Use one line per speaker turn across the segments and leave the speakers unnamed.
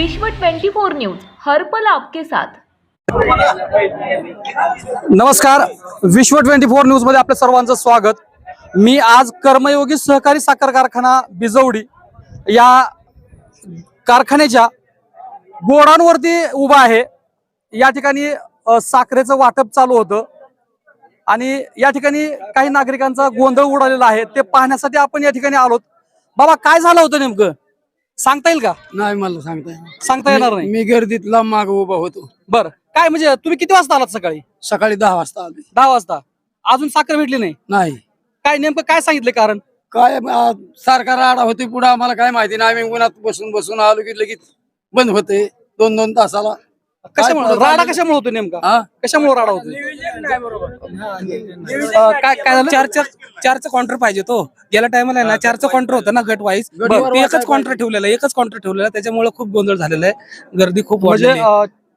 विश्व 24 न्यूज हर्पल आपके साथ.
नमस्कार. विश्व ट्वेंटी फोर न्यूजमध्ये आपल्या सर्वांचं स्वागत. मी आज कर्मयोगी सहकारी साखर कारखाना बिजवडी या कारखान्याच्या गोडांवरती उभा आहे. या ठिकाणी साखरेचं वाटप चालू होतं. आणि या ठिकाणी काही नागरिकांचा गोंधळ उडालेला आहे. ते पाहण्यासाठी आपण या ठिकाणी आलोत. बाबा काय झालं होतं नेमकं? सांगता येईल का?
नाही मला सांगता येणार.
सांगता येणार नाही.
मी गर्दीत लांब माग उभा होतो.
बरं. काय म्हणजे तुम्ही किती वाजता आलात सकाळी?
सकाळी दहा वाजता आले
दहा वाजता. अजून साखर भेटली नाही?
नाही.
काय नेमकं काय सांगितलं कारण?
काय आ, सारखा राडा होते पुढे आम्हाला काय माहिती नाही. आम्ही उन्हात बसून बसून आलो की लगेच बंद होते दोन दोन तासाला.
कशामुळे राडा? कशामुळे होतो नेमका?
हा?
कशामुळे राडा होतो काय काय झालं?
चारचं चारचं काउंटर पाहिजे तो. गेल्या टायमाला ना चारचं काउंटर होतं ना गट वाईज एकच काउंटर ठेवलेलं आहे एकच काउंटर ठेवलेलं आहे त्याच्यामुळे खूप गोंधळ झालेला आहे. गर्दी खूप
म्हणजे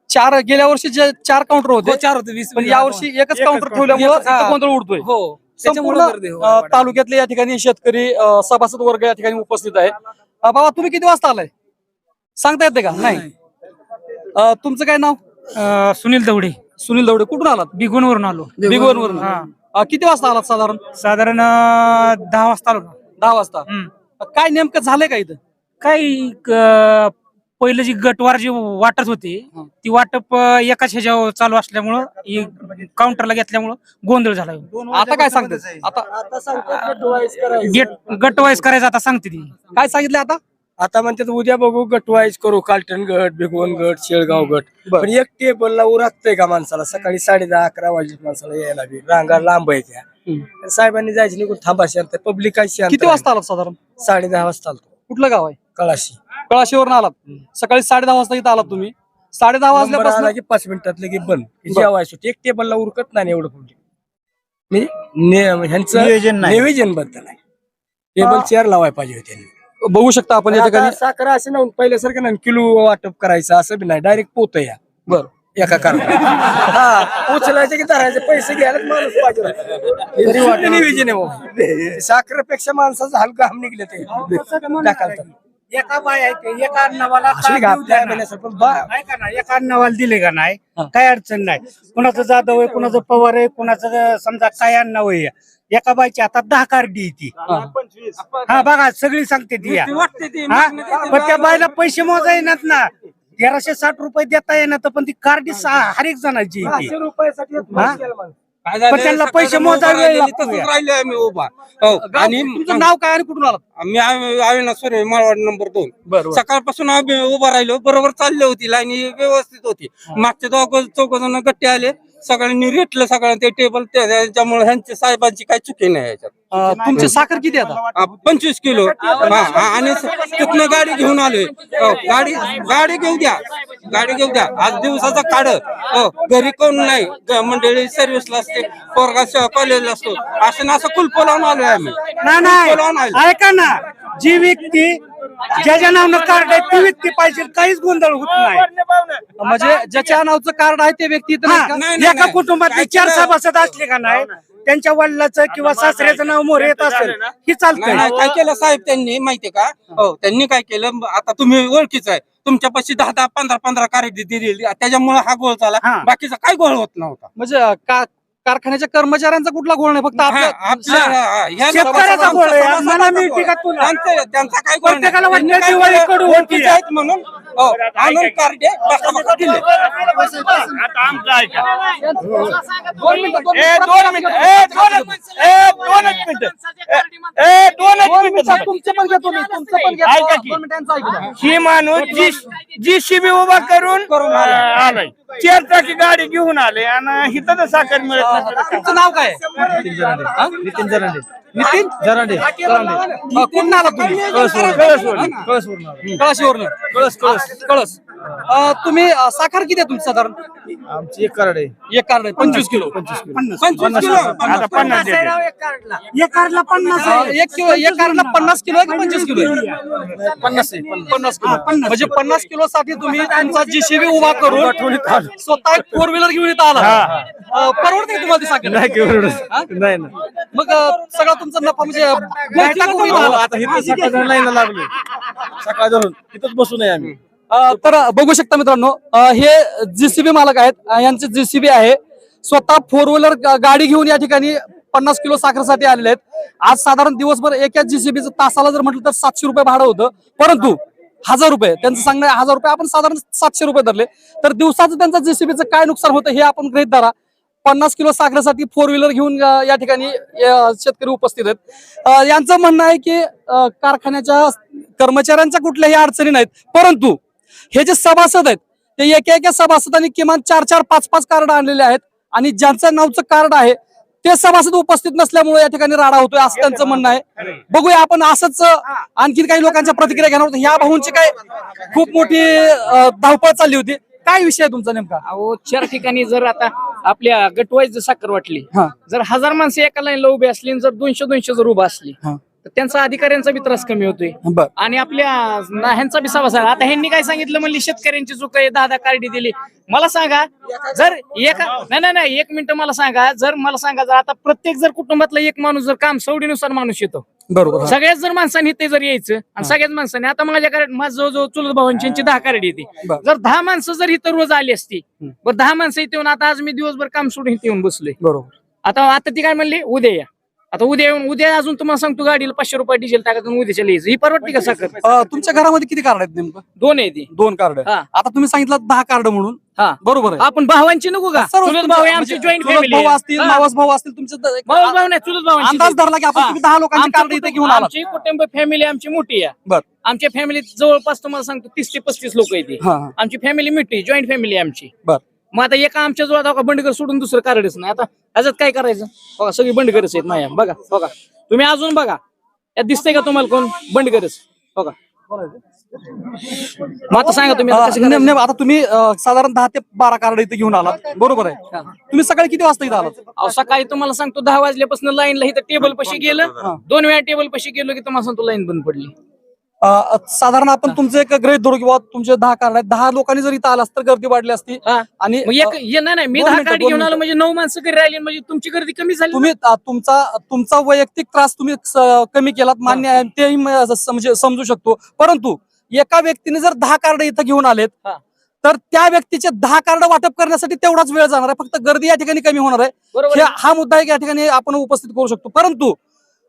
चार गेल्या वर्षी जे चार काउंटर होते
हो, चार होते वीस
पण यावर्षी एकच काउंटर ठेवल्यामुळे
हा.
गोंधळ उडतोय.
हो त्याच्यामुळे
संपूर्ण तालुक्यातले या ठिकाणी शेतकरी सभासद वर्ग या ठिकाणी उपस्थित आहे. बाबा तुम्ही किती वाजता आलाय? सांगता येते का? नाही. अं, तुमचं काय नाव?
अ, सुनील दवडे.
सुनील दवडे. कुठून आलात?
बिगोनवरून आलो.
बिगवनवरून
हा.
अं, किती वाजता आलात साधारण?
साधारण अ, दहा वाजता आलो.
दहा वाजता.
हम्म.
अं, काय नेमकं झालंय का इथं?
काही अ, पहिलं जी गटवार जी वाटत होती
हं.
ती वाटप अ, एकाच ह्याच्यावर चालू असल्यामुळं काउंटरला घेतल्यामुळं गोंधळ झाला.
आता काय सांगते? आता
गेट गट वाईज करायचं आता सांगते ती.
काय सांगितलं आता?
आता म्हणतात उद्या बघू गट वाईज करू कालटण गट भिगवण गट शेळगाव गट.
बर.
पण एक टेबलला उरकतंय का माणसाला? सकाळी साडे दहा अकरा वाजले माणसाला यायला बी. रांगा लांब आहे त्या
हम्म.
साहेबांनी जायचं निघून थांबा शांत. पब्लिक काय शांत
किती वाजता आलात साधारण?
साडे दहा वाजता आलतो.
कुठलं गाव आहे?
कळाशी.
कळाशीवरून आलात. सकाळी साडे दहा वाजता इथं आलात तुम्ही. साडे दहा
नंबर आला
वाजल्यापासून
की पाच मिनिटात लगे बंद.
बर.
जेवायचं एक टेबलला उरकत नाही एवढं पब्लिक म्हणजे ने- ह्यांचं नियोजनबद्दल आहे. टेबल चेअर लावाय पाहिजे होते त्यांनी.
बघू शकता आपण या ठिकाणी.
साखर असे ना पहिल्यासारखं ना किलो वाटप करायचं असं बी नाही. डायरेक्ट पोत या.
बर.
एका कारण हा उचलायचे की धरायचे पैसे घ्यायला माणूस पाहिजे हे. साखरेपेक्षा माणसाचं हलका हम निघले ते. टाकायला
एका बाय आहे ते एका नवाला
असं का आपल्या बघण्याचं पण बा-
का ना एका नवाला दिले का नाही
हा.
काय अडचण नाही कुणाचं जाधव आहे कुणाचं पवार आहे कुणाचं समजा काय नाव आहे एका बाईच्या हातात दहा कार्डी ती हा बघा सगळी सांगते ती या. हा? पण त्या बाईला पैसे मोजा येणार ना तेराशे साठ रुपये देता येणार तर पण ती कार्डी हर एक जणांची आहे ती.
रुपयासाठी
हा? पण त्यांना पैसे.
तसंच राहिले आम्ही उभा. हो आणि
तुमचं नाव काय आणि कुठून आलात
आम्ही अविनाश सोरे माळवाड नंबर दोन.
बरं
सकाळपासून आम्ही उभा राहिलो बरोबर चालली होती लाईन ही व्यवस्थित होती. मागचे दोघ चौघ जण गट्टे आले सगळ्यांनी रेटलं सगळ्यांनी ते टेबल त्याच्यामुळे ह्यांच्या साहेबांची काही चुकी नाही याच्यात.
तुमची साखर किती आहे आता?
आ, पंचवीस किलो. हा, हा, आणि तिथनं गाडी घेऊन आलोय. हो, गाडी गाडी घेऊ द्या. गाडी घेऊ द्या. आज दिवसाचा काढ. हो घरी कोण नाही. ग- मंडळी सर्व्हिसला असते. पोरगा कॉलेजला असतो. असं ना असं कुलप लावून आलोय आम्ही.
नाही
कुलप लावून आलोय.
नाही ऐका ना. जी व्यक्ती ज्याच्या नावानं कार्ड आहे ती व्यक्ती पाहिजे. काहीच गोंधळ होत नाही.
म्हणजे ज्याच्या नावचं कार्ड आहे ते व्यक्ती इथं नाही
हा,
का?
नाही, नाही,
एका
नाही.
कुटुंबातले
काय
चार? सभासद असले का नाही त्यांच्या वडिलाचं किंवा सासऱ्याचं नाव मोर येत असेल ही
नाही.
चालतंय.
नाही, काय केलं साहेब त्यांनी? माहितीये का? हो त्यांनी काय केलं? आता तुम्ही ओळखीच आहे. तुमच्यापाशी दहा दहा पंधरा पंधरा कार्य दिली त्याच्यामुळे हा गोळ झाला. बाकीचा काय गोळ होत नव्हता.
म्हणजे का- कारखान्याच्या कर्मचाऱ्यांचा कुठला गोळ नाही फक्त
शेतकऱ्याचा आहे. मी. टीका तुला.
त्यांचं- त्यांचा काय नाही.
प्रत्येकाला वाटतं
त्यांनी काय
दिवाळी
केलं?
कडू
ओळखीचे
होती.
आहेत म्हणून हो, आणून कार्ड बसा दिले
दोन मिनिटं, तुमचे पण घेतो मी, तुमचं पण घेतो.
ऐका की.
दोन मिनिटांचं ऐकू द्या.
ही माणूस जी जी शिबी उभा करून आलाय चार चाकी गाडी घेऊन आले आणि इथं तर साखर मिळत
तुमचं नाव काय? नितीन जरांडे. नितीन जरांडे. जरांडे. कुठून आला तुम्ही? कळशीवरून कळस कळस कळस. अं, तुम्ही अं, साखर किती आहे तुमची साधारण?
आमची एक कार्ड आहे.
एक कार्ड आहे. पंचवीस किलो.
पंचवीस किलो.
आता पन्नास. एक कार्डला. पन्नास
अं, एक किलो एक कार्डला पन्नास किलो आहे का पंचवीस किलो आहे? पन्नास आहे पन्नास. किलो. म्हणजे पन्नास किलो. साठी तुम्ही तुमचा जीसीबी उभा करून स्वतः फोर व्हीलर घेऊन इथं आला. अं, परवडते का तुम्हाला ती साखर? हा?
नाही ना
मग अं, सगळा तुमचा नफा म्हणजे वैतागून इथं आला.
आता इथं सकाळ लागलोय सकाळ धरून इथंच बसून आहे आम्ही.
तर बघू शकता मित्रांनो हे जीसीबी मालक आहेत. यांचे जीसीबी आहे. स्वतः फोर व्हीलर गाडी घेऊन या ठिकाणी पन्नास किलो साखरेसाठी आलेले आहेत. आज साधारण दिवसभर एका जीसीबीचं तासाला जर म्हटलं तर सातशे रुपये भाडं होतं. परंतु हजार रुपये त्यांचं सांगणं हजार रुपये. आपण साधारण सातशे रुपये धरले. तर दिवसाचं त्यांचं जीसीबीचं काय नुकसान होतं हे आपण गृहित धरा. पन्नास किलो साखरेसाठी फोर व्हीलर घेऊन या ठिकाणी शेतकरी उपस्थित आहेत. यांचं म्हणणं आहे की कारखान्याच्या कर्मचाऱ्यांच्या कुठल्याही अडचणी नाहीत. परंतु हे जे सभासद आहेत ते एका एका सभासदांनी किमान चार चार पाच पाच कार्ड आणलेले आहेत आणि ज्यांचं नावचं कार्ड आहे ते सभासद उपस्थित नसल्यामुळे या ठिकाणी राडा होतोय असं त्यांचं म्हणणं आहे बघूया आपण असंच अ, आणखीन काही लोकांच्या प्रतिक्रिया घेणार होतो ह्या भाऊंची काय खूप मोठी धावपळ चालली होती काय विषय आहे तुमचा नेमका
अहो चार ठिकाणी जर आता आपल्या गटवाईज जर साखर वाटली. जर हजार माणसं एका लाईनला उभी असली आणि जर दोनशे दोनशे जर उभा असली. तर त्यांचा अधिकाऱ्यांचा बी त्रास कमी होतोय.
बर.
आणि आपल्या ना- ह्यांचा बी आहे. आता ह्यांनी काय सांगितलं? म्हणली शेतकऱ्यांची चूक आहे दहा दहा कार्डी दिली. मला सांगा जर एक नाही नाही नाही एक मिनिट मला सांगा. जर मला सांगा जर आता प्रत्येक जर कुटुंबातला एक माणूस जर काम सवडीनुसार माणूस येतो.
बरोबर हा.
सगळ्याच जर माणसांनी ते जर यायचं आणि सगळ्याच माणसांनी आता माझ्याकडे माझं जवळजवळ चुलत भावांची यांची दहा कार्ड येते.
बरं.
जर दहा माणसं जर इथं रोज आली असती बरं दहा माणसं इथे येऊन आता आज मी दिवसभर काम सोडून इथे येऊन बसलोय.
बरोबर.
आता आता ती काय म्हणली? उद्या या. आता उद्या येऊन उद्या अजून तुम्हाला सांगतो गाडीला पाचशे रुपये डिझेल टाकत उद्याच्या लिहायचं ही परवडते का साखर
अ, तुमच्या घरामध्ये किती कार्ड आहेत नेमकं?
दोन आहे ती.
दोन कार्ड
हा.
आता तुम्ही सांगितलं दहा कार्ड म्हणून.
हा.
बरोबर आहे.
आपण भावांची नको का?
सर्व
चुलत भाऊ आहे आमची
म्हणजे
जॉईंट
चुलत
फॅमिली
भाऊ असतील मावस भाऊ असतील तुमचे द- एक-
भाऊ भाऊ नाही चुलत भावांची
अंदाज धरला की आपण
हा.
तुम्ही दहा लोकांची
आमचं
कार्ड इथे
कुटुंब-
घेऊन आला.
आमची कुटुंब फॅमिली आमची मोठी आहे.
बर.
आमच्या फॅमिलीत जवळपास तुम्हाला सांगतो तीस ते पस्तीस लोक येते
हा हा.
आमची फॅमिली मोठी जॉईंट फॅमिली आमची.
बर.
मग आता एका आमच्या जवळ आता बंडकर सोडून दुसरं कार्डच नाही. आता ह्याच्यात काय करायचं? बघा सगळी बंडकरच आहेत माया. बघा बघा. तुम्ही अजून बघा. यात दिसतंय का तुम्हाला कोण? बंडकरच बघा. मग आता सांगा तुम्ही आता
अ,
कसं
नेम-
करायचं?
नेम- आता तुम्ही अ, साधारण दहा ते बारा कार्ड इथे घेऊन आलात. बरोबर आहे. तुम्ही सकाळी किती वाजता इथे आलात?
अहो सकाळी तुम्हाला सांगतो दहा वाजल्यापासून लाईनला इथं टेबल पशी गेलं. दोन वेळा टेबल पशी गेलो की तुम्हाला सांगतो लाईन बंद पडली.
साधारण आपण तुमचं एक ग्रहित धरू किंवा तुमचे दहा कार्ड आहेत दहा लोकांनी जर इथं आलास तर गर्दी वाढली असती. आणि
मग एक ये नाही नाही मी दहा
दोन
घेऊन आलो. म्हणजे नऊ माणसं घरी राहिली म्हणजे तुमची गर्दी कमी झाली
तुम्ही तुमचा तुमचा वैयक्तिक त्रास तुम्ही कमी केलात मान्य आहे तेही म्हणजे समजू शकतो परंतु एका व्यक्तीने जर दहा कार्ड इथं घेऊन आलेत. तर त्या व्यक्तीचे दहा कार्ड वाटप करण्यासाठी तेवढाच वेळ जाणार आहे फक्त गर्दी या ठिकाणी कमी होणार आहे हे-. हा मुद्दा एक या ठिकाणी आपण उपस्थित करू शकतो परंतु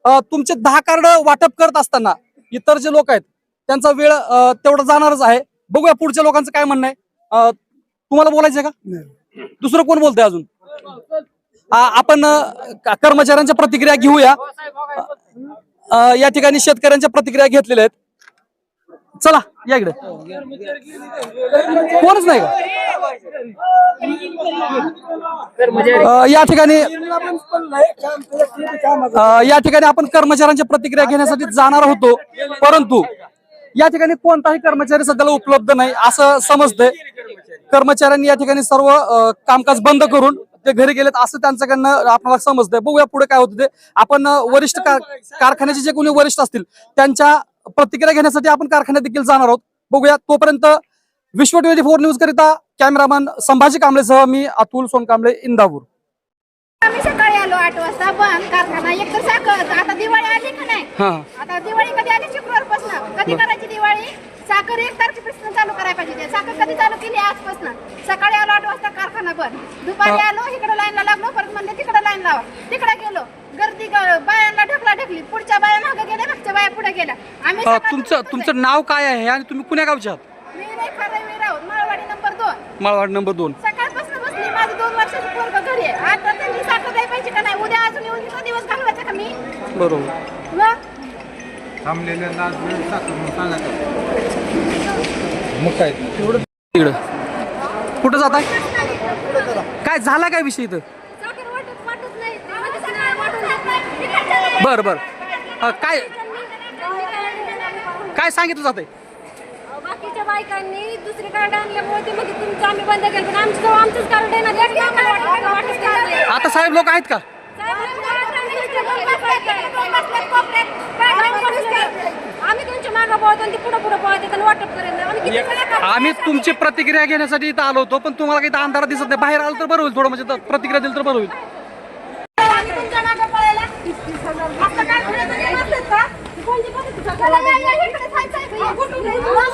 तुमचे दहा कार्ड वाटप करत असताना इतर जे लोक आहेत त्यांचा वेळ तेवढा जाणारच आहे. बघूया पुढच्या लोकांचं काय म्हणणं आहे. तुम्हाला बोलायचं का? दुसरं कोण बोलतंय अजून? आपण कर्मचाऱ्यांच्या प्रतिक्रिया घेऊया. या ठिकाणी शेतकऱ्यांच्या प्रतिक्रिया घेतलेल्या आहेत. चला या इकडे. कोणच नाही का? अ, या ठिकाणी अ, या ठिकाणी आपण कर्मचाऱ्यांच्या प्रतिक्रिया घेण्यासाठी जाणार होतो. परंतु या ठिकाणी कोणताही कर्मचारी सध्याला उपलब्ध नाही असं समजतंय. कर्मचाऱ्यांनी या ठिकाणी सर्व अ, कामकाज बंद करून ते घरी गेलेत असं त्यांच्याकडनं आपल्याला समजतंय. बघूया पुढे काय होतं ते. आपण अ, वरिष्ठ कार- कारखान्याचे जे कोणी वरिष्ठ असतील त्यांच्या प्रतिक्रिया घेण्यासाठी आपण कारखान्यात देखील जाणार आहोत. बघूया तोपर्यंत विश्व ट्वेंटी फोर न्यूज करिता कॅमेरामन संभाजी कांबळेसह मी अतुल सोनकांबळे इंदापूर.
आम्ही सकाळी आलो आठ वाजता बंद कारखाना एक तर साखर. आता दिवाळी आली का नाही?
हा.
आता दिवाळी कधी आली शुक्रवारपासून कधी करायची दिवाळी? साखर एक तारखेपासून चालू करायला पाहिजे. साखर कधी चालू केली? आजपासून. सकाळी आलो आठ वाजता कारखाना बंद. दुपारी आलो इकडे लाईनला लागलो परत म्हणले तिकडे लाईन लावा. तिकडे गेलो. गर्दी बायांना ढकला ढकली. पुढच्या बाया मागे गेल्या मागच्या बाया पुढे गेल्या. आम्ही
तुमचं. तुमचं नाव काय आहे आणि तुम्ही कुण्या गावचे आहात
मी नाही खरं मी राहून माळवाडी नंबर दोन
माळवाड नंबर दोन.
सकाळपासून बसली माझं दोन वर्षाचं पोरग घरी आहे. आता त्यांनी साखर द्यायला पाहिजे का नाही? उद्या अजून येऊन इथं दिवस घालवायचा का मी?
बरोबर.
मग?
तिकडं कुठं जात आहे काय? झाला काय विषय इथं?
साखर वाटत वाटत नाही. ते म्हणजे सगळं नाही.
बरं बरं. काय काय सांगितलं जातंय?
बाकीच्या बायकांनी दुसरी कार्ड आणल्यामुळे ते म्हणजे तुमचं आम्ही बंद केलं पण आमचं आमचंच कार्ड आहे ना आम्हाला.
आता साहेब लोक आहेत का
आम्ही तुमच्या मागं पळतो आणि ते पुढं पुढं पळते आणि वाटप करेल आम्ही किती वेळा करतो?
आम्ही तुमची प्रतिक्रिया घेण्यासाठी इथं आलो होतो पण तुम्हाला काही इथं अंधारात दिसत नाही बाहेर आलं तर बरं होईल थोडं म्हणजे तर प्रतिक्रिया दिली तर बरं होईल
आम्ही तुमच्या मागं पळायला. असं काय घरात येत नसतात का? कोणती पद्धत आहे? चला बाई, या इकडे जायचं आहे. कुठून? मागाशी